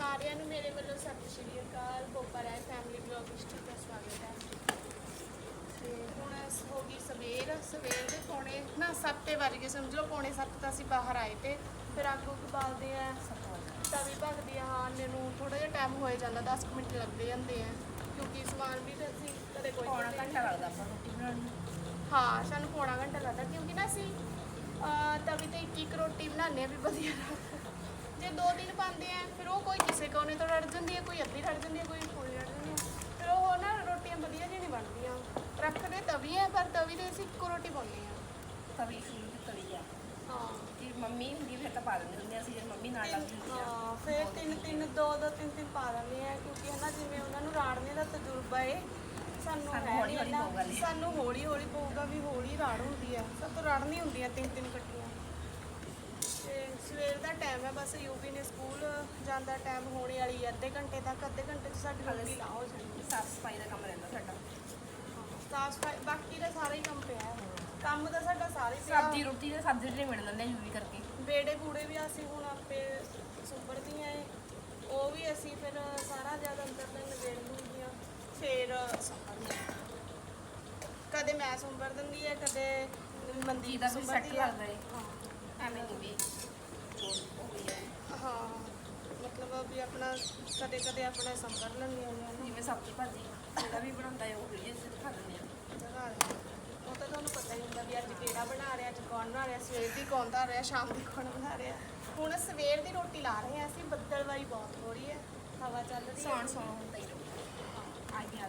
ਸਾਰਿਆਂ ਨੂੰ ਮੇਰੇ ਵੱਲੋਂ ਸਤਿ ਸ਼੍ਰੀ ਅਕਾਲ। ਬੋਪਾ ਰਾਏ ਫੈਮਿਲੀ ਬਲੌਗ ਵਿੱਚ ਤੁਹਾਡਾ ਸਵਾਗਤ ਹੈ। ਤੇ ਹੁਣ ਹੋ ਗਈ ਸਵੇਰ। ਸਵੇਰ ਦੇ ਪੌਣੇ ਨਾ 7 ਵੱਜ ਗਏ ਸਮਝ ਲਓ ਪੌਣੇ 7 ਤਾਂ ਅਸੀਂ ਬਾਹਰ ਆਏ ਤੇ ਫਿਰ ਅੱਗ ਉੱਗ ਬਾਲਦੇ ਆ ਤਵੀ ਭਖਦੀ ਆ ਹਾਂ ਨੇ ਥੋੜਾ ਜਿਹਾ ਟਾਈਮ ਹੋਏ ਜਾਂਦਾ 10 ਕੁ ਮਿੰਟ ਲੱਗਦੇ ਜਾਂਦੇ ਆ ਕਿਉਂਕਿ ਸਮਾਨ ਵੀ ਤਾਂ ਅਸੀਂ ਕਦੇ ਕੋਈ ਪੌਣਾ ਘੰਟਾ ਲੱਗਦਾ ਆਪਾਂ ਰੋਟੀ ਬਣਾਉਣ ਨੂੰ। ਹਾਂ ਸਾਨੂੰ ਪੌਣਾ ਘੰਟਾ ਲੱਗਦਾ ਕਿਉਂਕਿ ਨਾ ਅਸੀਂ ਤਵੀ ਤੇ ਇੱਕ ਇੱਕ ਰੋਟੀ ਬਣਾਉਂਦੇ ਆ ਵੀ ਵਧੀਆ ਲੱਗਦਾ। ਜੇ ਦੋ ਦਿਨ ਪਾਉਂਦੇ ਆ ਫਿਰ ਉਹ ਕੋਈ ਕਿਸੇ ਕੋਨੇ ਤੋਂ ਰੜ ਜਾਂਦੀ ਹੈ ਕੋਈ ਅੱਧੀ ਰੜ ਜਾਂਦੀ ਹੈ ਕੋਈ ਪੂਰੀ ਰੜ ਜਾਂਦੀ ਹੈ ਫਿਰ ਉਹ ਨਾ ਰੋਟੀਆਂ ਵਧੀਆ ਜਿਹੀ ਨਹੀਂ ਬਣਦੀਆਂ। ਰੱਖਦੇ ਤਵੀ ਹੈ ਪਰ ਤਵੀ ਤੇ ਅਸੀਂ ਇੱਕੋ ਰੋਟੀ ਪਾਉਂਦੇ ਆ। ਤਵੀ ਸੀ ਤਵੀ ਆ। ਹਾਂ। ਜੇ ਮੰਮੀ ਹੁੰਦੀ ਫਿਰ ਤਾਂ ਪਾ ਦਿੰਦੇ ਹੁੰਦੇ ਆ ਅਸੀਂ ਜੇ ਮੰਮੀ ਨਾਲ ਲੱਗਦੀ ਹੁੰਦੀ ਆ। ਹਾਂ ਫਿਰ ਤਿੰਨ ਤਿੰਨ ਦੋ ਦੋ ਤਿੰਨ ਤਿੰਨ ਪਾ ਦਿੰਦੇ ਆ ਕਿਉਂਕਿ ਹਨਾ ਜਿਵੇਂ ਉਹਨਾਂ ਨੂੰ ਰਾੜਨੇ ਦਾ ਤਜਰਬਾ ਏ ਸਾਨੂੰ ਸਾਨੂੰ ਹੈ ਹੌਲੀ ਨੀ ਹੌਲੀ ਇੰਨਾ। ਪਊਗਾ ਜੀ। ਸਾਨੂੰ ਹੌਲੀ ਹੌਲੀ ਪਊਗਾ ਵੀ ਹੌਲੀ ਰਾੜ ਹੁੰਦੀ ਆ। ਸਭ ਤੋਂ ਰਾੜ ਨਹੀਂ ਹੁੰਦੀਆਂ ਤਿੰਨ ਤਿੰਨ ਤੇ ਸਵੇਰ ਦਾ ਟਾਈਮ ਹੈ ਬਸ ਯੂਪੀ ਨੇ ਸਕੂਲ ਜਾਂਦਾ ਟਾਈਮ ਹੋਣੇ ਵਾਲੀ ਹੈ ਅੱਧੇ ਘੰਟੇ ਤੱਕ ਅੱਧੇ ਘੰਟੇ 'ਚ ਸਾਡੀ ਰੋਟੀ ਲਾ ਹੋ ਜਾਣੀ ਸਾਫ਼ ਸਫ਼ਾਈ ਦਾ ਕੰਮ ਰਹਿੰਦਾ ਸਾਡਾ। ਸਾਫ਼ ਸਫ਼ਾਈ ਬਾਕੀ ਦਾ ਸਾਰਾ ਹੀ ਕੰਮ ਪਿਆ ਹੈ। ਕੰਮ ਤਾਂ ਸਾਡਾ ਸਾਰਾ ਪਿਆ। ਸਬਜ਼ੀ ਰੋਟੀ ਦੇ ਸਬਜ਼ੀ ਜਿਹੜੇ ਮਿਲ ਜਾਂਦੇ ਯੂਵੀ ਕਰਕੇ। ਬੇੜੇ ਕੂੜੇ ਵੀ ਅਸੀਂ ਹੁਣ ਆਪੇ ਸੁੰਬੜਦੀਆਂ ਏ। ਉਹ ਵੀ ਅਸੀਂ ਫਿਰ ਸਾਰਾ ਜਦ ਅੰਦਰ ਦੇ ਨਵੇੜ ਲੂੰਗੀਆਂ। ਫਿਰ ਕਦੇ ਮੈਂ ਸੁੰਬੜ ਦਿੰਦੀ ਹੈ ਕਦੇ ਮਨਦੀਪ ਦਾ ਵੀ ਸੈੱਟ ਲੱਗਦਾ ਏ। ਐਵੇਂ ਨਹੀਂ ਵੀ। ਹੋ ਹੈ ਹਾਂ ਮਤਲਬ ਵੀ ਆਪਣਾ ਕਦੇ ਕਦੇ ਆਪਣਾ ਸੰਭਰ ਲੈਂਦੀਆਂ ਨੇ ਜਿਵੇਂ ਸਬਜ਼ੀ ਭਾਜੀ ਜਿਹੜਾ ਵੀ ਬਣਾਉਂਦਾ ਹੈ ਉਹ ਵੀਡੀਓ ਚ ਦਿਖਾ ਦਿੰਦੇ ਆ ਜਗ੍ਹਾ ਦੇ। ਉਹ ਤਾਂ ਤੁਹਾਨੂੰ ਪਤਾ ਹੀ ਹੁੰਦਾ ਵੀ ਅੱਜ ਕਿਹੜਾ ਬਣਾ ਰਿਹਾ ਅੱਜ ਕੌਣ ਬਣਾ ਰਿਹਾ ਸਵੇਰ ਦੀ ਕੌਣ ਧਰ ਰਿਹਾ ਸ਼ਾਮ ਦੀ ਕੌਣ ਬਣਾ ਰਿਹਾ। ਹੁਣ ਸਵੇਰ ਦੀ ਰੋਟੀ ਲਾ ਰਹੇ ਹਾਂ ਅਸੀਂ ਬੱਦਲਵਾਈ ਬਹੁਤ ਹੋ ਰਹੀ ਹੈ ਹਵਾ ਚੱਲ ਰਹੀ ਹੈ। ਸੌਣ ਸੌਣ ਹੁੰਦਾ ਹੀ ਰਹੂ ਆ ਗਿਆ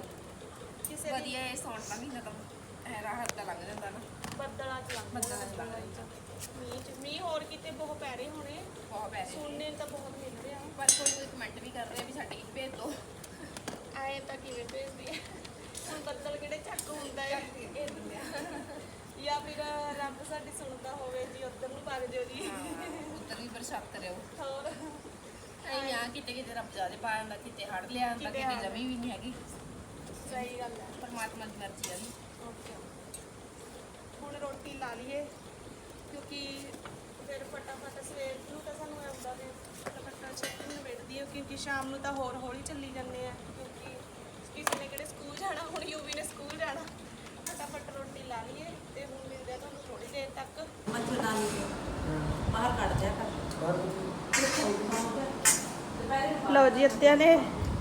ਕਿਸੇ ਦੀ ਵਧੀਆ ਇਹ ਸੌਣ ਦਾ ਮਹੀਨਾ ਤਾਂ ਐ ਰਾਹਤ ਦਾ ਲੱਗ ਜਾਂਦਾ ਨਾ। ਬੱਦਲਾਂ ਚ ਲੰਘ ਬੱਦਲਾਂ ਚ ਲੰਘ ਜਾਂਦਾ। ਮੀਂਹ ਚ ਮੀਂਹ ਹੋਰ ਕਿਤੇ ਬਹੁਤ ਪੈ ਰਹੇ ਹੋਣੇ। ਬਹੁਤ ਪੈ ਰਿਹਾ। ਸੁਣਨੇ ਨੂੰ ਤਾਂ ਬਹੁਤ ਮਿਲ ਰਿਹਾ। ਪਰ ਕੋਈ ਕੋਈ ਕਮੈਂਟ ਵੀ ਕਰ ਰਿਹਾ ਵੀ ਸਾਡੇ ਕੀ ਭੇਜ ਦੋ। ਆਏ ਤਾਂ ਕਿਵੇਂ ਭੇਜਦੀ ਹੈ ਹੁਣ ਬੱਦਲ ਕਿਹੜੇ ਚੱਕ ਹੁੰਦਾ ਹੈ? ਜਾਂ ਫਿਰ ਰੱਬ ਸਾਡੀ ਸੁਣਦਾ ਹੋਵੇ ਜੀ ਉੱਧਰ ਨੂੰ ਭੱਜ ਜਿਓ ਜੀ। ਉੱਤਰ ਵੀ ਬਰਸਾਤ ਕਰਿਓ ਹੋਰ? ਐਂ ਆ ਕਿਤੇ ਕਿਤੇ ਰੱਬ ਜਾਦੇ ਪਾ ਜਾਂਦਾ ਕਿਤੇ ਹੜ ਲਿਆ ਜਾਂਦਾ ਕਿਤੇ ਕਿਤੇ ਹੜ੍ਹ। ਜਮੀ ਵੀ ਨਹੀਂ ਹੈਗੀ। ਸਹੀ ਗੱਲ ਹੈ। ਪਰਮਾਤਮਾ ਦੀ ਮਰਜ਼ੀ ਆ ਜੀ। ਓਕੇ। ਹੁਣ ਰੋਟੀ ਲਾ ਲਈਏ। ਕਿਉਂਕਿ ਫਿਰ ਫਟਾਫਟ ਸਵੇਰ ਨੂੰ ਤਾਂ ਸਾਨੂੰ ਇਹ ਹੁੰਦਾ ਵੀ ਫਟਾਫਟ ਛੇਤੀ ਨਿਬੜਦੀ ਹੈ ਕਿਉਂਕਿ ਸ਼ਾਮ ਨੂੰ ਤਾਂ ਹੋਰ ਹੌਲੀ ਚੱਲੀ ਜਾਂਦੇ ਆ ਕਿਉਂਕਿ ਕਿਸੇ ਨੇ ਕਿਹੜੇ ਸਕੂਲ ਜਾਣਾ ਹੁਣ ਯੂਵੀ ਨੇ ਸਕੂਲ ਜਾਣਾ। ਫਟਾਫਟ ਰੋਟੀ ਲਾ ਲਈਏ ਤੇ ਹੁਣ ਮਿਲਦੇ ਆ ਤੁਹਾਨੂੰ ਥੋੜੀ ਦੇਰ ਤੱਕ। ਮੱਛਰਦਾਨੀ ਦੇ ਬਾਹਰ ਕੱਢ ਦਿਆ ਕਰ। ਲਓ ਜੀ ਅੱਧਿਆਂ ਨੇ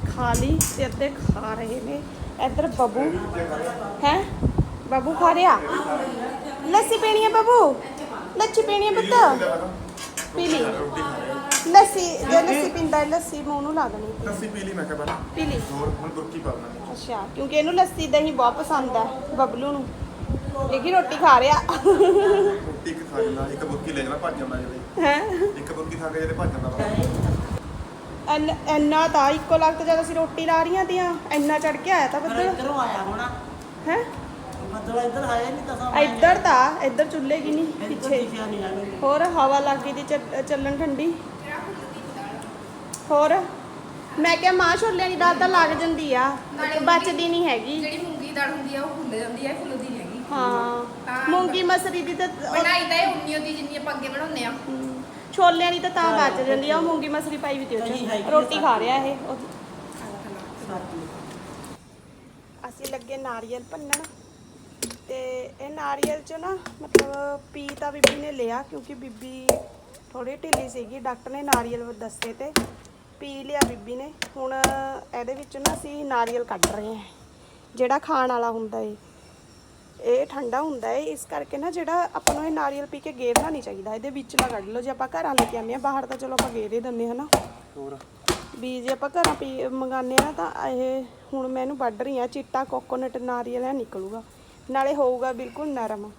ਖਾ ਲਈ ਤੇ ਅੱਧੇ ਖਾ ਰਹੇ ਨੇ। ਇੱਧਰ ਬੱਬੂ। ਹੈ? ਬੱਬੂ ਖਾ ਰਿਹਾ? ਲੱਸੀ ਪੀਣੀ ਹੈ ਬੱਬੂ? ਲੱਸੀ ਪੀਣੀ ਹੈ ਪੁੱਤ? ਪੀ ਲਈ। ਲੱਸੀ ਜੇ ਲੱਸੀ? ਪੀਂਦਾ ਹੈ, ਲੱਸੀ ਮੂੰਹ ਨੂੰ ਲਾ ਦੇਣੀ ਲੱਸੀ ਪੀ ਲਈ ਮੈਂ ਕਿਹਾ ਪਹਿਲਾਂ। ਪੀ ਲਈ। ਹੋਰ ਹੁਣ ਬੁਰਕੀ ਪਾ ਅੱਛਾ ਕਿਉਂਕਿ ਇਹਨੂੰ ਲੱਸੀ ਦਹੀਂ ਬਹੁਤ ਪਸੰਦ ਹੈ ਬਬਲੂ ਨੂੰ। ਲੇਕਿਨ ਰੋਟੀ ਖਾ ਰਿਹਾ। ਰੋਟੀ ਇੱਕ ਖਾ ਜਾਂਦਾ ਇੱਕ ਬੁਰਕੀ ਲੈ ਜਾਣਾ ਭੱਜ ਜਾਂਦਾ ਜਿਹੜੇ ਹੈ? ਇੱਕ ਬੁਰਕੀ ਖਾ ਕੇ ਜਿਹੜੇ ਭੱਜ ਜਾਂਦਾ ਵਾ। ਇੰਨਾ ਤਾਂ ਇੱਕੋ ਲਗਤ ਜਦ ਅਸੀਂ ਰੋਟੀ ਲਾ ਰਹੀਆਂ ਤੀਆਂ। ਇੰਨਾ ਚੜ ਕੇ ਆਇਆ ਤਾਂ ਪਰ ਬੱਦਲ ਇੱਧਰੋਂ ਆਇਆ ਹੋਣਾ। ਹੈ? ਬੱਦਲ ਇੱਧਰ ਆਇਆ ਨਹੀਂ ਤਾਂ ਇੱਧਰ ਤਾਂ ਇੱਧਰ ਚੁੱਲ੍ਹੇ ਕੀ ਨਹੀਂ ਪਿੱਛੇ। ਨਹੀਂ ਹੋਰ ਹਵਾ ਲੱਗ ਗਈ ਦੀ ਚੱਲ- ਚੱਲਣ ਠੰਡੀ। ਹੋਰ? ਮੈਂ ਕਿਹਾ ਮਾਂ ਛੋਲਿਆਂ ਦੀ ਦਾਲ ਤਾਂ ਲੱਗ ਜਾਂਦੀ ਆ ਬਚਦੀ ਨਹੀਂ ਹੈਗੀ। ਜਿਹੜੀ ਮੂੰਗੀ ਦਾਲ ਹੁੰਦੀ ਆ ਉਹ ਫੁੱਲ ਜਾਂਦੀ ਆ ਫੁੱਲਦੀ ਨਹੀਂ ਹੈਗੀ। ਹਾਂ। ਮੂੰਗੀ ਮਸਰੀ ਦੀ ਤਾਂ ਬਣਾਈ ਤਾਂ ਇਹ ਉਨੀ ਦੀ ਜਿੰਨੀ ਆਪਾਂ ਅੱਗੇ ਬਣਾਉਂਦੇ ਆ। ਹਮ, ਛੋਲਿਆਂ ਦੀ ਤਾਂ ਤਾਂ ਬਚ ਜਾਂਦੀ ਆ ਉਹ ਮੂੰਗੀ ਮਸਰੀ ਪਾਈ ਵੀ ਤੇ ਉਹ ਦਹੀਂ ਹੈਗੀ ਚ ਆ ਰੋਟੀ ਖਾ ਰਿਹਾ ਇਹ ਉਹ- ਸਾਡੀ। ਅਸੀਂ ਲੱਗੇ ਨਾਰੀਅਲ ਭੰਨਣ। ਤੇ ਇਹ ਨਾਰੀਅਲ ਚ ਨਾ ਮਤਲਬ ਪੀ ਤਾਂ ਬੀਬੀ ਨੇ ਲਿਆ ਕਿਉਂਕਿ ਬੀਬੀ ਥੋੜੀ ਢਿੱਲੀ ਸੀਗੀ ਡਾਕਟਰ ਨੇ ਨਾਰੀਅਲ ਦੱਸੇ ਤੇ ਪੀ ਲਿਆ ਬੀਬੀ ਨੇ। ਹੁਣ ਇਹਦੇ ਵਿੱਚ ਨਾ ਅਸੀਂ ਨਾਰੀਅਲ ਕੱਢ ਰਹੇ ਹਾਂ ਜਿਹੜਾ ਖਾਣ ਵਾਲਾ ਹੁੰਦਾ ਏ। ਇਹ ਠੰਡਾ ਹੁੰਦਾ ਏ ਇਸ ਕਰਕੇ ਨਾ ਜਿਹੜਾ ਆਪਾਂ ਨੂੰ ਇਹ ਨਾਰੀਅਲ ਪੀ ਕੇ ਗੇਰਨਾ ਨਹੀਂ ਚਾਹੀਦਾ। ਇਹਦੇ ਵਿੱਚਲਾ ਕੱਢ ਲਓ ਜੇ ਆਪਾਂ ਘਰਾਂ ਲੈ ਕੇ ਆਉਂਦੇ ਆ ਬਾਹਰ ਤਾਂ ਚਲੋ ਆਪਾਂ ਗੇਰ ਹੀ ਦਿੰਦੇ ਹਾਂ ਨਾ। ਹੋਰ? ਵੀ ਜੇ ਆਪਾਂ ਘਰਾਂ ਪੀ ਮੰਗਾਉਂਦੇ ਆ ਨਾ ਤਾਂ ਇਹ ਹੁਣ ਮੈਂ ਇਹਨੂੰ ਵੱਢ ਰਹੀ ਆ ਚਿੱਟਾ ਕੋਕੋਨਟ ਨਾਰੀਅਲ ਹੈ ਨਿਕਲੂਗਾ। ਨਾਲੇ ਹੋਊਗਾ ਬਿਲਕੁਲ ਨਰਮ।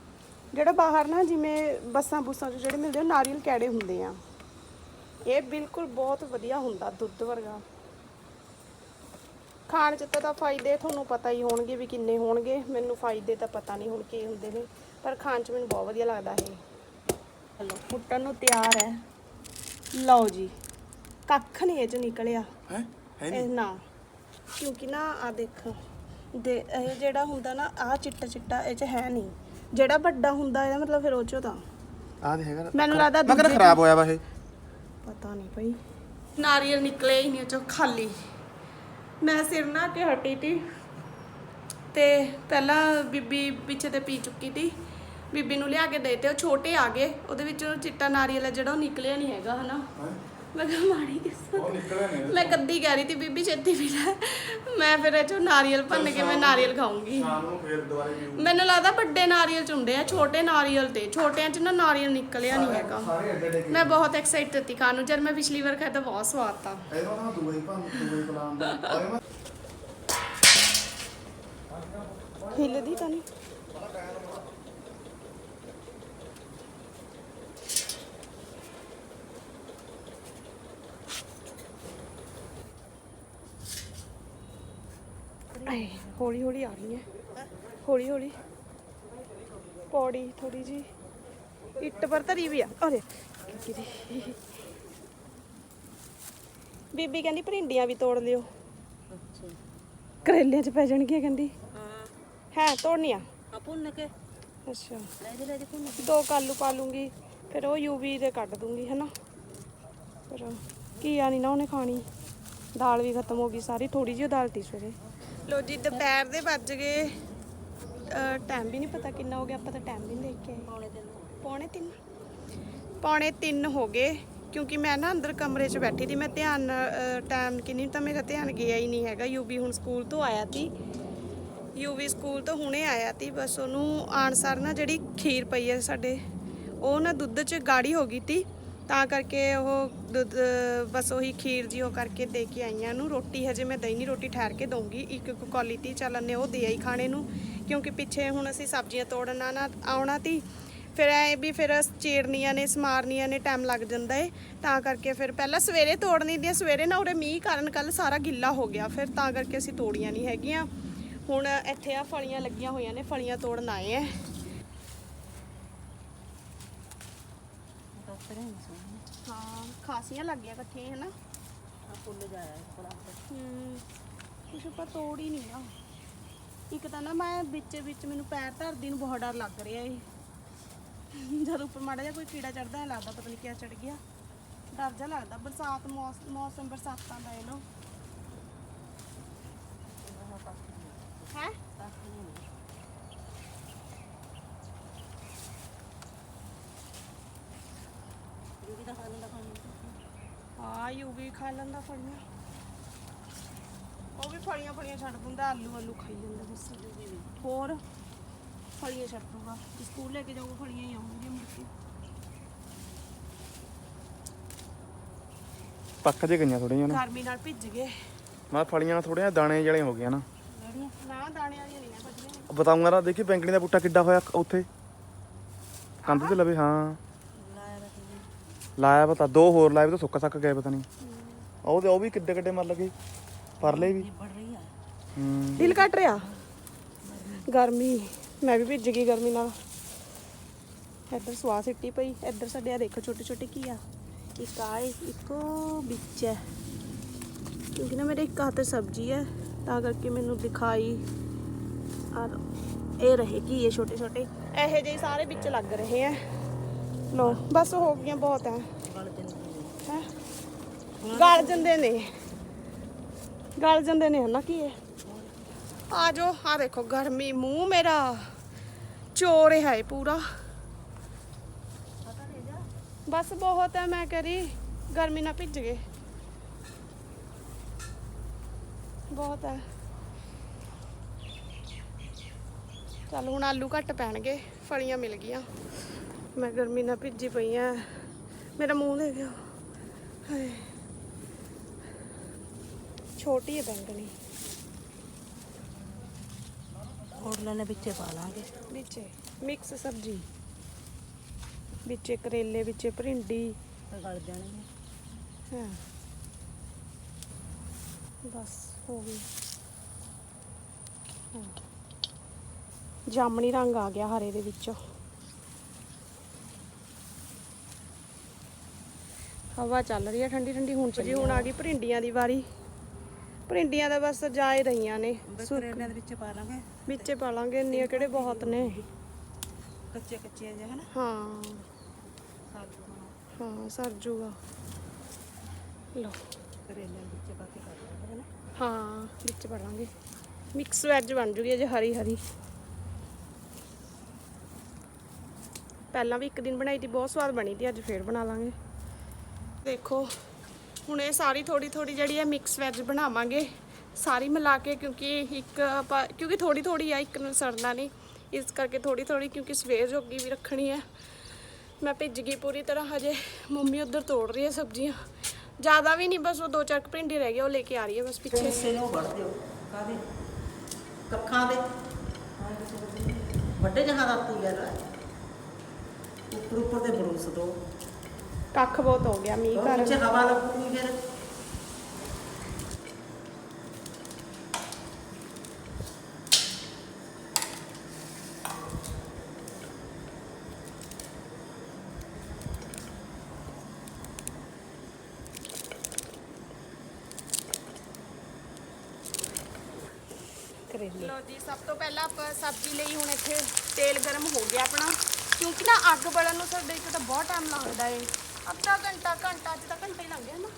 ਜਿਹੜਾ ਬਾਹਰ ਨਾ ਜਿਵੇਂ ਬੱਸਾਂ ਬੁੱਸਾਂ 'ਚ ਜਿਹੜੇ ਮਿਲਦੇ ਆ ਨਾਰੀਅਲ ਕੈੜੇ ਹੁੰਦੇ ਆ। ਇਹ ਬਿਲਕੁਲ ਬਹੁਤ ਵਧੀਆ ਹੁੰਦਾ ਦੁੱਧ ਵਰਗਾ। ਖਾਣ 'ਚ ਤਾਂ ਫਾਇਦੇ ਤੁਹਾਨੂੰ ਪਤਾ ਹੀ ਹੋਣਗੇ ਵੀ ਕਿੰਨੇ ਹੋਣਗੇ। ਮੈਨੂੰ ਫਾਇਦੇ ਤਾਂ ਪਤਾ ਨਹੀਂ ਹੁਣ ਕੀ ਹੁੰਦੇ ਨੇ ਪਰ ਖਾਣ 'ਚ ਮੈਨੂੰ ਬਹੁਤ ਵਧੀਆ ਲੱਗਦਾ ਇਹ। ਚਲੋ ਫੁੱਟਣ ਨੂੰ ਤਿਆਰ ਹੈ ਲਓ ਜੀ ਕੱਖ ਨਹੀਂ ਇਹ 'ਚ ਨਿਕਲਿਆ। ਹੈ? ਹੈ ਇਹ ਨਹੀਂ ਨਾ ਕਿਉਂਕਿ ਨਾ ਆ ਦੇਖ। ਦੇ ਇਹ ਜਿਹੜਾ ਹੁੰਦਾ ਨਾ ਆ ਚਿੱਟਾ ਚਿੱਟਾ ਇਹ 'ਚ ਹੈ ਨਹੀਂ। ਜਿਹੜਾ ਵੱਡਾ ਹੁੰਦਾ ਇਹਦਾ ਮਤਲਬ ਫਿਰ ਉਹ 'ਚੋਂ ਤਾਂ। ਆਹ ਦੇ ਹੈਗਾ ਮੈਨੂੰ ਲੱਗਦਾ ਮੈਂ ਕਹਿੰਦਾ ਦੂਜੇ ਖਰਾਬ ਹੋਇਆ ਵਾ ਇਹ। ਪਤਾ ਨਹੀਂ ਭਾਈ। ਨਾਰੀਅਲ ਨਿਕਲਿਆ ਹੀ ਨਹੀਂ ਉਹ ਚੋਂ ਖਾਲੀ। ਮੈਂ ਸਿਰ ਨਾ ਕੇ ਹਟੀ ਤੀ ਤੇ ਪਹਿਲਾਂ ਬੀਬੀ ਪਿੱਛੇ ਤੇ ਪੀ ਚੁੱਕੀ ਤੀ। ਬੀਬੀ ਨੂੰ ਲਿਆ ਕੇ ਦੇ ਤੇ ਉਹ ਛੋਟੇ ਆ ਗਏ। ਉਹਦੇ ਵਿੱਚੋਂ ਚਿੱਟਾ ਨਾਰੀਅਲ ਹੈ ਜਿਹੜਾ ਉਹ ਨਿਕਲਿਆ ਨਹੀਂ ਹੈਗਾ ਹਨਾ। ਮੈਂ ਕਿਹਾ ਮਾੜੀ ਕਿਸਮਤ। ਉਹ ਨੇ ਮੈਂ ਕੱਦੀ ਕਹਿ ਰਹੀ ਤੀ ਬੀਬੀ ਛੇਤੀ ਪੀ ਲੈ। ਮੈਂ ਫਿਰ ਇਹ ਚੋਂ ਨਾਰੀਅਲ ਭੰਨ ਕੇ ਮੈਂ ਨਾਰੀਅਲ ਖਾਊਂਗੀ। ਸ਼ਾਮ ਨੂੰ ਫੇਰ ਦੁਬਾਰੇ ਵੀ ਮੈਨੂੰ ਲੱਗਦਾ ਵੱਡੇ ਨਾਰੀਅਲ ਚ ਹੁੰਦੇ ਆ ਛੋਟੇ ਨਾਰੀਅਲ ਤੇ। ਛੋਟਿਆਂ ਚ ਨਾ ਨਾਰੀਅਲ ਨਿਕਲਿਆ ਨਹੀਂ ਹੈਗਾ। ਸਾਰੇ ਮੈਂ ਬਹੁਤ ਐਕਸਾਈਟਡ ਸੀ ਖਾਣ ਨੂੰ। ਜਦ ਮੈਂ ਪਿਛਲੀ ਵਾਰ ਖਾਇਆ ਤਾਂ ਬਹੁਤ ਸਵਾਦ ਤਾ। ਇਹਨੂੰ ਨਾ ਦੁਬਈ ਭੰਨ ਦੁਬਈ ਪਲਾਨ ਦਾ। ਔਰ ਮੈਂ ਹਿੱਲਦੀ ਤਾਂ ਨਹੀਂ ਆਏ ਹੌਲੀ ਹੌਲੀ ਆ ਰਹੀ ਹੈ। ਹੌਲੀ ਹੌਲੀ। ਪੌੜੀ ਥੋੜੀ ਜੀ ਇੱਟ ਪਰ ਧਰੀ ਵੀ ਆ। ਅਰੇ ਬੀਬੀ ਕਹਿੰਦੀ ਭਰਿੰਡੀਆਂ ਵੀ ਤੋੜ ਲਿਓ। ਕਰੇਲਿਆਂ ਚ ਪੈ ਜਾਣਗੀਆਂ ਕਹਿੰਦੀ। ਹਾਂ। ਹੈ ਤੋੜਨੀਆਂ? ਆ ਭੁੰਨ ਕੇ। ਅੱਛਾ। ਲੈ ਦੇ ਲੈ ਦੇ ਭੁੰਨ ਕੇ। ਦੋ ਕਾਲੂ ਪਾ ਲੂੰਗੀ। ਫਿਰ ਉਹ ਯੂਵੀ ਦੇ ਕੱਢ ਦੂੰਗੀ ਹੈਨਾ। ਫਿਰ ਘੀਆ ਨਹੀਂ ਨਾ ਉਹਨੇ ਖਾਣੀ। ਦਾਲ ਵੀ ਖਤਮ ਹੋ ਗਈ ਸਾਰੀ। ਥੋੜੀ ਜਿਹੀ ਦਾਲ ਤੀ ਸਵੇਰੇ। ਲੋ ਜੀ ਦੁਪਹਿਰ ਦੇ ਵੱਜ ਗਏ। ਟਾਈਮ ਵੀ ਨਹੀਂ ਪਤਾ ਕਿੰਨਾ ਹੋ ਗਿਆ ਆਪਾਂ ਤਾਂ ਟਾਈਮ ਵੀ ਨਹੀਂ ਦੇਖ ਕੇ ਪੌਣੇ ਦਿਨ ਪੌਣੇ 3 ਪੌਣੇ 3 ਹੋ ਗਏ ਕਿਉਂਕਿ ਮੈਂ ਨਾ ਅੰਦਰ ਕਮਰੇ 'ਚ ਬੈਠੀ ਸੀ ਮੈਂ ਧਿਆਨ ਟਾਈਮ ਕਿੰਨੀ ਤਾਂ ਮੇਰਾ ਧਿਆਨ ਗਿਆ ਹੀ ਨਹੀਂ ਹੈਗਾ। ਯੂਵੀ ਹੁਣ ਸਕੂਲ ਤੋਂ ਆਇਆ ਸੀ। ਯੂਵੀ ਸਕੂਲ ਤੋਂ ਹੁਣੇ ਆਇਆ ਤੀ ਬਸ ਉਹਨੂੰ ਆਉਣ ਸਾਰ ਨਾ ਜਿਹੜੀ ਖੀਰ ਪਈ ਹੈ ਸਾਡੇ ਉਹ ਨਾ ਦੁੱਧ 'ਚ ਗਾੜੀ ਹੋ ਗਈ ਤੀ ਤਾਂ ਕਰਕੇ ਉਹ ਦੁੱਧ, ਬਸ ਉਹੀ ਖੀਰ ਜੀ ਉਹ ਕਰਕੇ ਦੇ ਕੇ ਆਈਆਂ ਨੂੰ। ਰੋਟੀ ਹਜੇ ਮੈਂ ਦਹੀਂ ਨਹੀਂ ਰੋਟੀ ਠਹਿਰ ਕੇ ਦਊਂਗੀ। ਇੱਕ ਇੱਕ ਕੌਲੀ ਤੀ ਚੱਲ ਨੇ ਉਹ ਦੇ ਆਈ ਖਾਣੇ ਨੂੰ। ਕਿਉਂਕਿ ਪਿੱਛੇ ਹੁਣ ਅਸੀਂ ਸਬਜ਼ੀਆਂ ਤੋੜਨਾ ਨਾ ਆਉਣਾ ਤੀ। ਫਿਰ ਐ ਵੀ ਫਿਰ ਚੀਰਨੀਆਂ ਨੇ, ਸਮਾਰਨੀਆਂ ਨੇ ਟਾਈਮ ਲੱਗ ਜਾਂਦਾ ਏ। ਤਾਂ ਕਰਕੇ ਫਿਰ ਪਹਿਲਾਂ ਸਵੇਰੇ ਤੋੜਨੀ ਦੀਆਂ, ਸਵੇਰੇ ਨਾ ਉਰੇ ਮੀਂਹ ਕਾਰਨ ਕੱਲ ਸਾਰਾ ਗਿੱਲਾ ਹੋ ਗਿਆ। ਫਿਰ ਤਾਂ ਕਰਕੇ ਅਸੀਂ ਤੋੜੀਆਂ ਨਹੀਂ ਹੈਗੀਆਂ। ਹੁਣ ਇੱਥੇ ਆ ਫਲੀਆਂ ਲੱਗੀਆਂ ਹੋਈਆਂ ਨੇ, ਫਲੀਆਂ ਤੋੜਨ ਆਏ ਐ। ਡਾਕਟਰ ਹੈ ਸੋਹਣੇ। ਹਾਂ ਖਾਸੀਆਂ ਲੱਗੀਆਂ ਇਕੱਠੀਆਂ ਹਨਾ? ਆ ਫੁੱਲ ਜਾਇਆ ਥੋੜਾ ਹੂੰ ਕੁਛ ਪਰ ਤੋੜ ਹੀ ਨਹੀਂ ਆ ਇੱਕ ਤਾਂ ਨਾ ਮੈਂ ਵਿੱਚ ਵਿੱਚ ਮੈਨੂੰ ਪੈਰ ਧਰਦੀ ਨੂੰ ਬਹੁਤ ਡਰ ਲੱਗ ਰਿਹਾ ਏ ਜਦ ਉੱਪਰ ਮਾੜਾ ਜਿਹਾ ਕੋਈ ਕੀੜਾ ਚੜਦਾ ਲੱਗਦਾ ਪਤਾ ਨਹੀਂ ਕਿਆ ਚੜ ਗਿਆ। ਡਰ ਜਿਹਾ ਲੱਗਦਾ ਬਰਸਾਤ ਮੌਸ- ਮੌਸਮ ਬਰਸਾਤਾਂ ਦਾ ਇਹ ਲੋ ਹੈ ਜੂਗੀ ਦਾ ਖਾ ਲੈਂਦਾ ਖਾਣੀ ਹਾਂ ਯੂ ਵੀ ਖਾ ਲੈਂਦਾ ਫਲੀਆਂ। ਉਹ ਵੀ ਫਲੀਆਂ ਫਲੀਆਂ ਛੱਡ ਦਿੰਦਾ ਆਲੂ ਆਲੂ ਖਾਈ ਜਾਂਦਾ ਬਸ। ਹੋਰ? ਫਲੀਆਂ ਛੱਡ ਦੂੰਗਾ ਸਕੂਲ ਲੈ ਕੇ ਜਾਊਗਾ ਫਲੀਆਂ ਹੀ ਆਉਣਗੀਆਂ ਮੁੜ ਕੇ। ਪੱਕ ਜੇ ਗਈਆਂ ਥੋੜੀਆਂ ਨਾ। ਗਰਮੀ ਨਾਲ ਭਿੱਜ ਗਏ। ਮੈਂ ਫਲੀਆਂ ਥੋੜੀਆਂ ਦਾਣੇ ਜਿਹੜੇ ਹੋ ਗਈਆਂ ਨਾ। ਨਾ ਦਾਣੇ ਵਾਲੀਆਂ ਨਹੀਂ ਆ ਵਧੀਆ ਨੇ। ਬਤਾਉਂਗਾ ਨਾ ਦੇਖੀ ਬੈਂਗਣੀ ਦਾ ਬੂਟਾ ਕਿੱਡਾ ਹੋਇਆ ਉੱਥੇ। ਕੰਧ ਤੇ ਲਵੇ ਹਾਂ। ਲਾਇਆ ਪਤਾ, ਦੋ ਹੋਰ ਲਾਏ ਵੀ ਤਾਂ ਸੁੱਕ ਸੱਕ ਗਏ ਪਤਾ ਨਹੀਂ। ਉਹਦੇ ਉਹ ਵੀ ਕਿੱਡੇ ਕਿੱਡੇ ਮਰ ਲਗੇ ਪਰਲੇ ਵੀ। ਹੂੰ। ਦਿਲ ਕੱਟ ਰਿਹਾ? ਗਰਮੀ, ਮੈਂ ਵੀ ਭਿੱਜ ਗਈ ਗਰਮੀ ਨਾਲ। ਇੱਧਰ ਸਵਾਹ ਸਿੱਟੀ ਪਈ, ਇੱਧਰ ਸਾਡੇ ਆ ਦੇਖੋ ਛੋਟੇ ਛੋਟੇ ਕੀ ਆ। ਇੱਕ ਆਏ ਇੱਕੋ ਵਿੱਚ ਹੈ। ਕਿਉਂਕਿ ਨਾ ਮੇਰੇ ਇੱਕ ਹੱਥ ਸਬਜ਼ੀ ਹੈ, ਤਾਂ ਕਰਕੇ ਮੈਨੂੰ ਦਿਖਾਈ ਔਰ ਇਹ ਰਹੇ ਕੀ ਇਹ ਛੋਟੇ ਛੋਟੇ। ਇਹੋ ਜਿਹੇ ਸਾਰੇ ਵਿੱਚ ਲੱਗ ਰਹੇ ਆ ਲੋ, ਬਸ ਹੋ ਗਈਆਂ ਬਹੁਤ ਹੈ ਗਲ ਤੇ ਨਹੀਂ ਹੈ? ਗਲ ਜਾਂਦੇ ਨੇ। ਗਲ ਜਾਂਦੇ ਨੇ ਹਨਾ ਕੀ ਇਹ? ਆ ਜੋ ਆ ਦੇਖੋ ਗਰਮੀ, ਮੂੰਹ ਮੇਰਾ ਚੋ ਰਿਹਾ ਹੈ ਪੂਰਾ। ਪਤਾ ਨਹੀਂ ਜਾ ਬਸ ਬਹੁਤ ਹੈ ਮੈਂ ਕਰੀ ਗਰਮੀ ਨਾਲ ਭਿੱਜ ਗਏ। ਬਹੁਤ ਹੈ ਚੱਲ ਹੁਣ ਆਲੂ ਘੱਟ ਪੈਣਗੇ, ਫਲੀਆਂ ਮਿਲ ਗਈਆਂ। ਮੈਂ ਗਰਮੀ ਨਾਲ ਭਿੱਜੀ ਪਈ ਆ। ਮੇਰਾ ਮੂੰਹ ਦੇਖਿਓ ਹਾਏ। ਛੋਟੀ ਹੈ ਬੈਂਗਣੀ। ਹੋਰ ਲੈਣੇ ਵਿੱਚੇ ਪਾ ਲਾਂਗੇ। ਵਿੱਚੇ। ਮਿਕਸ ਸਬਜ਼ੀ। ਵਿੱਚੇ ਕਰੇਲੇ ਵਿੱਚੇ ਭਰਿੰਡੀ ਤੇ ਗਲ ਜਾਣਗੇ ਹਾਂ। ਬਸ ਹੋ ਗਈ। ਹਾਂ। ਜਾਮਣੀ ਰੰਗ ਆ ਗਿਆ ਹਰੇ ਦੇ ਵਿੱਚੋਂ। ਹਵਾ ਚੱਲ ਰਹੀ ਹੈ ਠੰਡੀ ਠੰਡੀ ਹੁਣ ਜੀ ਹੁਣ ਆ ਗਈ ਭਰਿੰਡੀਆਂ ਦੀ ਵਾਰੀ। ਭਰਿੰਡੀਆਂ ਦਾ ਬਸ ਜਾ ਹੀ ਰਹੀਆਂ ਨੇ। ਬਸ ਕਰੇਲਿਆਂ ਦੇ ਵਿੱਚੇ ਪਾ ਲਾਂਗੇ। ਵਿੱਚੇ ਪਾ ਲਾਂਗੇ ਇੰਨੀਆਂ ਕਿਹੜੇ ਬਹੁਤ ਨੇ। ਕੱਚੇ ਕੱਚੇ ਜਿਹੇ ਹਨਾ? ਹਾਂ। ਹਾਂ ਸਰ ਜੂਗਾ ਲਓ। ਕਰੇਲੇ ਵਿੱਚ ਪਾ ਕੇ ਕਰ ਲਾਂਗੇ ਨਾ ਹਾਂ ਵਿੱਚ ਪਾ ਲਾਂਗੇ। ਮਿਕਸ ਵੈਜ ਬਣ ਜੂਗੀ ਅਜੇ ਹਰੀ ਹਰੀ। ਪਹਿਲਾਂ ਵੀ ਇੱਕ ਦਿਨ ਬਣਾਈ ਤੀ ਬਹੁਤ ਸਵਾਦ ਬਣੀ ਤੀ ਅੱਜ ਫੇਰ ਬਣਾ ਲਾਂਗੇ। ਦੇਖੋ, ਹੁਣ ਇਹ ਸਾਰੀ ਥੋੜੀ ਥੋੜੀ ਜਿਹੜੀ ਹੈ ਮਿਕਸ ਵੈਜ ਬਣਾਵਾਂਗੇ। ਸਾਰੀ ਮਿਲਾ ਕੇ ਕਿਉਂਕਿ ਇੱਕ ਆਪਾਂ, ਕਿਉਂਕਿ ਥੋੜੀ ਥੋੜੀ ਆ, ਇੱਕ ਨੂੰ ਸਰਨਾ ਨਹੀਂ। ਇਸ ਕਰਕੇ ਥੋੜੀ ਥੋੜੀ ਕਿਉਂਕਿ ਸਵੇਰ ਜੋਗੀ ਵੀ ਰੱਖਣੀ ਹੈ। ਮੈਂ ਭਿੱਜ ਗਈ ਪੂਰੀ ਤਰ੍ਹਾਂ ਹਜੇ। ਮੰਮੀ ਉਧਰ ਤੋੜ ਰਹੀ ਹੈ ਸਬਜ਼ੀਆਂ। ਜ਼ਿਆਦਾ ਵੀ ਨਹੀਂ, ਬਸ ਉਹ ਦੋ ਚਾਰ ਕੁ ਭਿੰਡੀ ਰਹਿ ਗਏ, ਉਹ ਲੈ ਕੇ ਆ ਰਹੀ ਹੈ ਬਸ ਪਿੱਛੇ। ਹਿੱਸੇ ਨੂੰ ਵੜ ਦਿਓ। ਕਾਦੇ ਕੱਖਾਂ ਦੇ। ਵੱਡੇ ਜਹਾਂ ਦਾ ਯਾਰ ਉੱਪਰ ਉੱਪਰ ਦੇ ਬਰੂਸ ਦੋ। ਕੱਖ ਬਹੁਤ ਹੋ ਗਿਆ ਮੀਂਹ ਉਹ ਕਾਰਨ ਵਿੱਚ ਹਵਾ ਲੱਗੂਗੀ ਫਿਰ? ਕਰੇਲੇ। ਲੋ ਜੀ ਸਭ ਤੋਂ ਪਹਿਲਾਂ ਆਪਾਂ ਸਬਜ਼ੀ ਲਈ ਹੁਣ ਇੱਥੇ ਤੇਲ ਗਰਮ ਹੋ ਗਿਆ ਆਪਣਾ। ਕਿਉਂਕਿ ਨਾ ਅੱਗ ਬਲਣ ਨੂੰ ਸਾਡੇ ਇੱਥੇ ਤਾਂ ਬਹੁਤ ਟਾਈਮ ਲੱਗਦਾ ਏ। ਅੱਧਾ ਘੰਟਾ ਘੰਟਾ ਅੱਜ ਤਾਂ ਘੰਟਾ ਹੀ ਲੱਗ ਗਿਆ ਨਾ।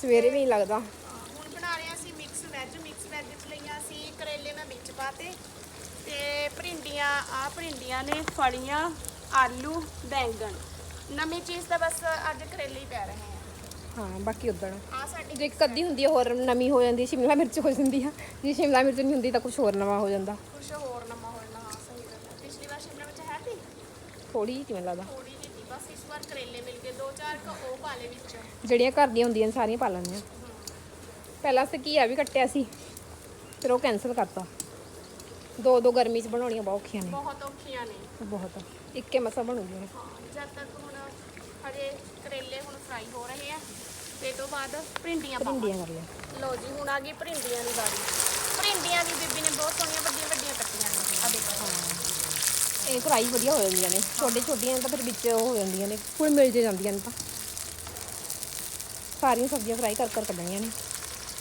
ਸਵੇਰੇ ਵੀ ਨਹੀਂ ਲੱਗਦਾ। ਹੁਣ ਬਣਾ ਰਹੇ ਅਸੀਂ ਮਿਕਸ ਵੈਜ ਮਿਕਸ ਵੈਜ ਚ ਲਈਆਂ ਸੀ ਕਰੇਲੇ ਮੈਂ ਵਿੱਚ ਪਾਤੇ ਤੇ ਭਿੰਡੀਆਂ ਆ ਭਿੰਡੀਆਂ ਨੇ ਫਲੀਆਂ ਆਲੂ ਬੈਂਗਣ। ਨਵੀਂ ਚੀਜ਼ ਤਾਂ ਬਸ ਅੱਜ ਕਰੇਲੇ ਹੀ ਪੈ ਰਹੇ ਆ। ਹਾਂ ਬਾਕੀ ਉਦਣ। ਆ ਸਾਡੀ ਜੇ ਕੱਦੀ ਹੁੰਦੀ ਹੈ ਹੋਰ ਨਵੀਂ ਹੋ ਜਾਂਦੀ ਸ਼ਿਮਲਾ ਮਿਰਚ ਹੋ ਜਾਂਦੀ ਆ। ਜੇ ਸ਼ਿਮਲਾ ਮਿਰਚ ਨਹੀਂ ਹੁੰਦੀ ਤਾਂ ਕੁਝ ਹੋਰ ਨਵਾਂ ਹੋ ਜਾਂਦਾ। ਕੁਛ ਹੋਰ ਨਵਾਂ ਹੋਣਾ ਹਾਂ ਸਹੀ ਗੱਲ ਹੈ ਪਿਛਲੀ ਵਾਰ ਸ਼ਿਮਲਾ ਵਿੱਚ ਹੈ ਸੀ ਥੋੜੀ ਜਿਹੀ ਕਿਵੇਂ ਲੱਗਦਾ। ਥੋੜੀ ਜਿਹੀ ਸੀ, ਬਸ ਇਸ ਵਾਰ ਕਰੇਲੇ ਮਿਲ ਗਏ ਦੋ ਚਾਰ ਕ ਉਹ ਪਾ ਲਏ ਵਿੱਚ। ਜਿਹੜੀਆਂ ਘਰ ਦੀਆਂ ਹੁੰਦੀਆਂ ਨੇ ਸਾਰੀਆਂ ਪਾ ਲੈਂਦੇ ਆ ਪਹਿਲਾਂ ਤੇ ਘੀਆ ਵੀ ਕੱਟਿਆ ਸੀ ਫਿਰ ਉਹ ਕੈਨਸਲ ਕਰਤਾ। ਦੋ ਦੋ ਗਰਮੀ 'ਚ ਬਣਾਉਣੀਆਂ ਬਹੁਤ ਔਖੀਆਂ ਨੇ। ਬਹੁਤ ਔਖੀਆਂ ਨੇ। ਬਹੁਤ ਇੱਕੇ ਮਸਾ ਬਣੂਗੀ ਹਾਂ ਜਦ ਤੱਕ ਹੁਣ ਹਜੇ ਕਰੇਲੇ ਹੁਣ ਫਰਾਈ ਹੋ ਰਹੇ ਆ ਤੇ ਤੋਂ ਬਾਅਦ ਭਿੰਡੀਆਂ ਪਾਵਾਂਗੇ। ਭਿੰਡੀਆਂ ਕਰ ਲਿਆ ਲਓ ਜੀ ਹੁਣ ਆ ਗਈ ਭਿੰਡੀਆਂ ਦੀ ਵਾਰੀ। ਭਿੰਡੀਆਂ ਵੀ ਬੀਬੀ ਨੇ ਬਹੁਤ ਸੋਹਣੀਆਂ ਵੱਡੀਆਂ ਵੱਡੀਆਂ ਕੱਟੀਆਂ ਨੇ ਆ ਦੇਖੋ ਇਹ ਫਰਾਈ ਵਧੀਆ ਹੋ ਜਾਂਦੀਆਂ ਨੇ। ਛੋਟੀ ਛੋਟੀਆਂ ਤਾਂ ਫਿਰ ਵਿੱਚ ਉਹ ਹੋ ਜਾਂਦੀਆਂ ਨੇ। ਹੁਣ ਮਿਲ ਜੇ ਜਾਂਦੀਆਂ ਨੇ ਤਾਂ। ਸਾਰੀਆਂ ਸਬਜ਼ੀਆਂ ਫਰਾਈ ਕਰ ਕਰ ਕੱਢਣੀਆਂ ਨੇ।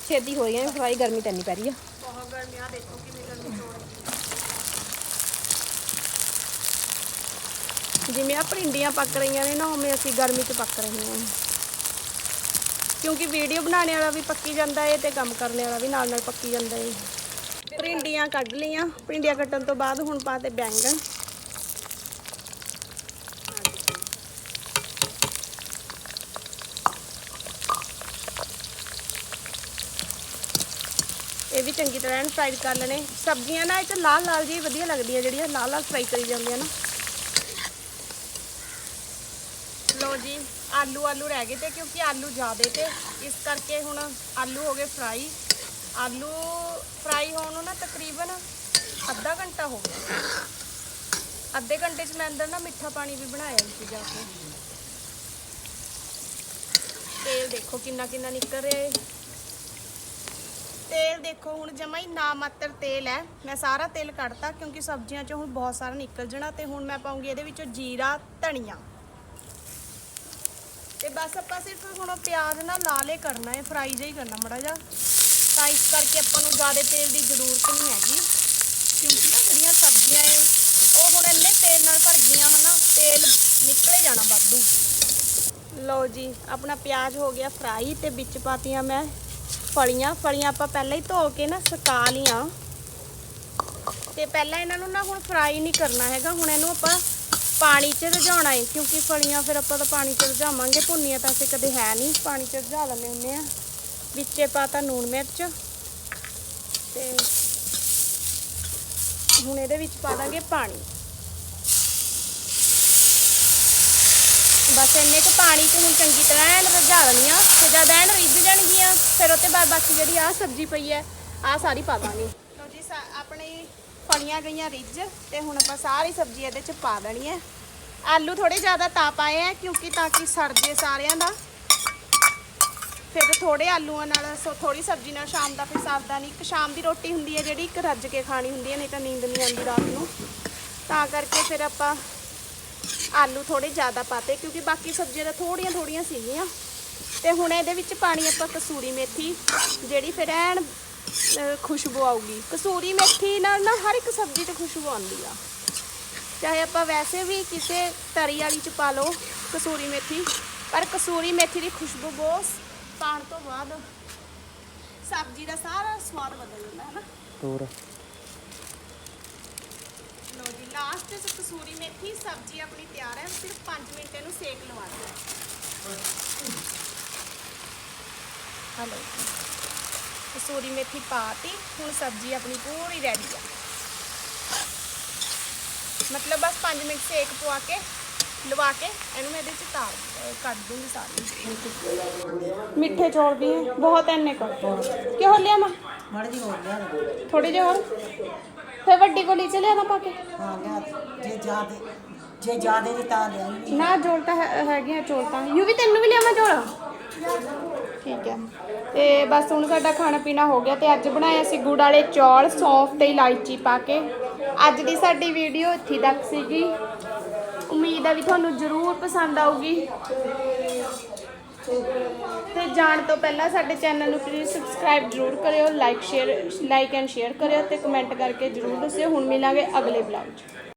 ਛੇਤੀ ਹੋ ਰਹੀਆਂ ਨੇ ਫਰਾਈ ਗਰਮੀ ਤਾਂ ਨਹੀਂ ਪੈ ਰਹੀ ਆ। ਬਹੁਤ ਗਰਮੀ ਆ ਦੇਖੋ ਕਿਵੇਂ ਗਰਮੀ ਹੋ ਰਹੀ ਜਿਵੇਂ ਆ ਭਿੰਡੀਆਂ ਪੱਕ ਰਹੀਆਂ ਨੇ ਨਾ ਉਵੇਂ ਅਸੀਂ ਗਰਮੀ 'ਚ ਪੱਕ ਰਹੀਆਂ ਹਾਂ ਕਿਉਂਕਿ ਵੀਡੀਓ ਬਣਾਉਣ ਵਾਲਾ ਵੀ ਪੱਕੀ ਜਾਂਦਾ ਏ ਤੇ ਕੰਮ ਕਰਨ ਵਾਲਾ ਵੀ ਨਾਲ ਨਾਲ ਪੱਕੀ ਜਾਂਦਾ ਏ। ਭਿੰਡੀਆਂ ਕੱਢ ਲਈਆਂ। ਭਿੰਡੀਆਂ ਕੱਟਣ ਤੋਂ ਬਾਅਦ ਹੁਣ ਪਾਤੇ ਬੈਂਗਣ। ਚੰਗੀ ਤਰ੍ਹਾਂ ਫਰਾਈ ਕਰ ਲੈਣੇ। ਸਬਜ਼ੀਆਂ ਨਾ ਇਹ ਚ ਲਾਲ ਲਾਲ ਜੀ ਵਧੀਆ ਲੱਗਦੀਆਂ ਜਿਹੜੀਆਂ ਲਾਲ ਲਾਲ ਫਰਾਈ ਕਰੀ ਜਾਂਦੀਆਂ ਨਾ। ਲੋ ਜੀ, ਆਲੂ ਆਲੂ ਰਹਿ ਗਏ ਤੇ ਕਿਉਂਕਿ ਆਲੂ ਜ਼ਿਆਦੇ ਤੇ, ਇਸ ਕਰਕੇ ਹੁਣ ਆਲੂ ਹੋ ਗਏ ਫਰਾਈ ਆਲੂ ਫਰਾਈ ਹੋਣ ਨੂੰ ਨਾ ਤਕਰੀਬਨ ਅੱਧਾ ਘੰਟਾ ਹੋ ਗਿਆ। ਅੱਧੇ ਘੰਟੇ 'ਚ ਮੈਂ ਅੰਦਰ ਨਾ ਮਿੱਠਾ ਪਾਣੀ ਵੀ ਬਣਾਇਆ ਸੀ ਜਾ ਕੇ। ਤੇਲ ਦੇਖੋ ਕਿੰਨਾ ਕਿੰਨਾ ਨਿਕਲ ਰਿਹਾ ਹੈ ਤੇਲ ਦੇਖੋ, ਹੁਣ ਜਮਾ ਹੀ ਨਾ ਮਾਤਰ ਤੇਲ ਹੈ। ਮੈਂ ਸਾਰਾ ਤੇਲ ਕੱਢਤਾ ਕਿਉਂਕਿ ਸਬਜ਼ੀਆਂ 'ਚੋਂ ਹੁਣ ਬਹੁਤ ਸਾਰਾ ਨਿਕਲ ਜਾਣਾ ਤੇ ਹੁਣ ਮੈਂ ਪਾਉਂਗੀ ਇਹਦੇ ਵਿੱਚੋਂ ਜੀਰਾ, ਧਨੀਆ। ਤੇ ਬਸ ਆਪਾਂ ਸਿਰਫ ਹੁਣ ਪਿਆਜ਼ ਨਾ ਲਾਲੇ ਕਰਨਾ ਹੈ ਫਰਾਈ ਜਿਹਾ ਹੀ ਕਰਨਾ ਮੜਾ ਜਾ ਤਾਂ ਇਸ ਕਰਕੇ ਆਪਾਂ ਨੂੰ ਜ਼ਿਆਦਾ ਤੇਲ ਦੀ ਜ਼ਰੂਰਤ ਨਹੀਂ ਹੈਗੀ। ਕਿਉਂਕਿ ਨਾ ਜਿਹੜੀਆਂ ਸਬਜ਼ੀਆਂ ਏ ਉਹ ਹੁਣ ਇੰਨੇ ਤੇਲ ਨਾਲ ਭਰ ਗਈਆਂ ਹਨਾ ਤੇਲ ਨਿਕਲੇ ਜਾਣਾ ਵਾਧੂ। ਲਓ ਜੀ, ਆਪਣਾ ਪਿਆਜ਼ ਹੋ ਗਿਆ ਫਰਾਈ ਤੇ ਵਿੱਚ ਪਾਤੀਆਂ ਮੈਂ। ਫਲੀਆਂ ਫਲੀਆਂ ਆਪਾਂ ਪਹਿਲਾਂ ਹੀ ਧੋ ਕੇ ਨਾ ਸੁਕਾ ਲੀਆਂ ਤੇ ਪਹਿਲਾਂ ਇਹਨਾਂ ਨੂੰ ਨਾ ਹੁਣ ਫਰਾਈ ਨਹੀਂ ਕਰਨਾ ਹੈਗਾ, ਹੁਣ ਇਹਨੂੰ ਆਪਾਂ ਪਾਣੀ 'ਚ ਰਝਾਉਣਾ ਹੈ ਕਿਉਂਕਿ ਫਲੀਆਂ ਫਿਰ ਆਪਾਂ ਤਾਂ ਪਾਣੀ 'ਚ ਰਝਾਵਾਂਗੇ, ਭੁੰਨੀਆਂ ਤਾਂ ਅਸੀਂ ਕਦੇ ਹੈ ਨਹੀਂ, ਪਾਣੀ 'ਚ ਰਝਾ ਲੈਂਦੇ ਹੁੰਦੇ ਆ। ਵਿੱਚੇ ਪਾਤਾ ਨੂਣ ਮਿਰਚ। ਤੇ ਹੁਣ ਇਹਦੇ ਵਿੱਚ ਪਾ ਦਾਂਗੇ ਪਾਣੀ। ਬਸ ਇੰਨੇ ਕੁ ਪਾਣੀ 'ਚ ਹੁਣ ਚੰਗੀ ਤਰ੍ਹਾਂ ਐਨ ਰਝਾ ਲੈਣੀਆਂ ਤੇ ਜਦ ਐਨ ਰਿੱਝ ਜਾਣਗੀਆਂ, ਫਿਰ ਉਹ ਉਹਤੇ ਬਾਅਦ ਬਾਕੀ ਜਿਹੜੀ ਆਹ ਸਬਜ਼ੀ ਪਈ ਹੈ ਆਹ ਸਾਰੀ ਪਾ ਦਾਂਗੇ ਲਓ ਜੀ, ਸਾ- ਆਪਣੀ ਫਲੀਆਂ ਗਈਆਂ ਰਿੱਝ ਤੇ ਹੁਣ ਆਪਾਂ ਸਾਰੀ ਸਬਜ਼ੀ ਇਹਦੇ 'ਚ ਪਾ ਦੇਣੀ ਹੈ ਆਲੂ ਥੋੜੇ ਜ਼ਿਆਦਾ ਤਾਂ ਪਾਏ ਆ ਕਿਉਂਕਿ ਤਾਂ ਕਿ ਸੜ ਜੇ ਸਾਰਿਆਂ ਦਾ। ਫਿਰ ਥੋੜੇ ਆਲੂਆਂ ਨਾਲ ਸੋ ਥੋੜੀ ਸਬਜ਼ੀ ਨਾਲ ਸ਼ਾਮ ਦਾ ਫਿਰ ਸਰਦਾ ਨਹੀਂ, ਇੱਕ ਸ਼ਾਮ ਦੀ ਰੋਟੀ ਹੁੰਦੀ ਹੈ ਜਿਹੜੀ, ਇੱਕ ਰੱਜ ਕੇ ਖਾਣੀ ਹੁੰਦੀ ਹੈ ਨਹੀਂ ਤਾਂ ਨੀਂਦ ਨਹੀਂ ਆਉਂਦੀ ਰਾਤ ਨੂੰ। ਤਾਂ ਕਰਕੇ ਫਿਰ ਆਪਾਂ ਆਲੂ ਥੋੜੇ ਜ਼ਿਆਦਾ ਪਾਤੇ ਕਿਉਂਕਿ ਬਾਕੀ ਸਬਜ਼ੀਆਂ ਤਾਂ ਥੋੜੀਆਂ ਥੋੜੀਆਂ ਸੀਗੀਆਂ। ਤੇ ਹੁਣ ਇਹਦੇ ਵਿੱਚ ਪਾਣੀ ਆਪਾਂ ਕਸੂਰੀ ਮੇਥੀ, ਜਿਹੜੀ ਫਿਰ ਐਨ ਖੁਸ਼ਬੂ ਆਊਗੀ। ਕਸੂਰੀ ਮੇਥੀ ਨਾਲ ਨਾ ਹਰ ਇੱਕ ਸਬਜ਼ੀ 'ਚ ਖੁਸ਼ਬੂ ਆਉਂਦੀ ਆ। ਚਾਹੇ ਆਪਾਂ ਵੈਸੇ ਵੀ ਕਿਸੇ ਤਰੀ ਵਾਲੀ 'ਚ ਪਾ ਲਓ ਕਸੂਰੀ ਮੇਥੀ, ਪਰ ਕਸੂਰੀ ਮੇਥੀ ਦੀ ਖੁਸ਼ਬੂ ਬਹੁਤ ਪਾਣ ਤੋਂ ਬਾਅਦ ਸਬਜ਼ੀ ਦਾ ਸਾਰਾ ਸਵਾਦ ਬਦਲ ਜਾਂਦਾ ਹੈ ਨਾ। ਹੋਰ ਲੋ ਜੀ ਲਾਸਟ ਚ ਕਸੂਰੀ ਮੇਥੀ ਸਬਜ਼ੀ ਆਪਣੀ ਤਿਆਰ ਹੈ ਸਿਰਫ 5 ਮਿੰਟ ਇਹਨੂੰ ਸੇਕ ਲਵਾਉਣਾ ਹੈ ਹਲੋ। ਕਸੂਰੀ ਮੇਥੀ ਪਾਤੀ ਹੁਣ ਸਬਜ਼ੀ ਆਪਣੀ ਪੂਰੀ ਰੈਡੀ ਆ। ਮਤਲਬ ਬਸ 5 ਮਿੰਟ ਸੇਕ ਪਵਾ ਕੇ ਲਵਾ ਕੇ ਇਹਨੂੰ ਮੈਂ ਇਹਦੇ ਚ ਤਾਰ ਕੱਢ ਦੂੰਗੀ ਸਾਰੀ। ਮਿੱਠੇ ਚੌਲ ਵੀ ਬਹੁਤ ਐਨੇ ਕਰ ਕਿਉਂ ਲਿਆ ਮੈਂ ਮਾੜੀ ਜੀ ਹੋਰ ਲਿਆ ਦੇ। ਥੋੜੀ ਜਿਹੀ ਹੋਰ। ਫਿਰ ਵੱਡੀ ਕੋਲੀ ਚ ਲਿਆ ਤਾਂ ਪਾ ਕੇ? ਹਾਂ ਲਿਆ ਦੇ। ਜੇ ਜ਼ਿਆਦੇ ਜੇ ਜ਼ਿਆਦੇ ਨਹੀਂ ਤਾਂ ਲਿਆ ਨਾ ਜੋਲ ਤਾਂ ਹੈ- ਹੈਗੇ ਆ ਚੌਲ। ਤਾਂ ਯੂ ਵੀ ਤੈਨੂੰ ਵੀ ਲਿਆਵਾਂ ਚੌਲ? ਠੀਕ ਹੈ। ਤੇ ਬਸ ਹੁਣ ਸਾਡਾ ਖਾਣਾ ਪੀਣਾ ਹੋ ਗਿਆ ਤੇ ਅੱਜ ਬਣਾਇਆ ਸੀ ਗੁੜ ਵਾਲੇ ਚੌਲ ਸੌਂਫ ਤੇ ਇਲਾਇਚੀ ਪਾ ਕੇ। ਅੱਜ ਦੀ ਸਾਡੀ ਵੀਡੀਓ ਇੱਥੇ ਤੱਕ ਸੀਗੀ। ਉਮੀਦ ਹੈ ਵੀ ਤੁਹਾਨੂੰ ਜ਼ਰੂਰ ਪਸੰਦ ਆਊਗੀ। ਤੇ ਜਾਣ ਤੋਂ ਪਹਿਲਾਂ ਸਾਡੇ ਚੈਨਲ ਨੂੰ ਪਲੀਜ਼ ਸਬਸਕ੍ਰਾਈਬ ਜ਼ਰੂਰ ਕਰਿਓ like share like and share ਕਰਿਓ ਤੇ ਕਮੈਂਟ ਕਰਕੇ ਜ਼ਰੂਰ ਦੱਸਿਓ। ਹੁਣ ਮਿਲਾਂਗੇ ਅਗਲੇ ਵਲੌਗ 'ਚ।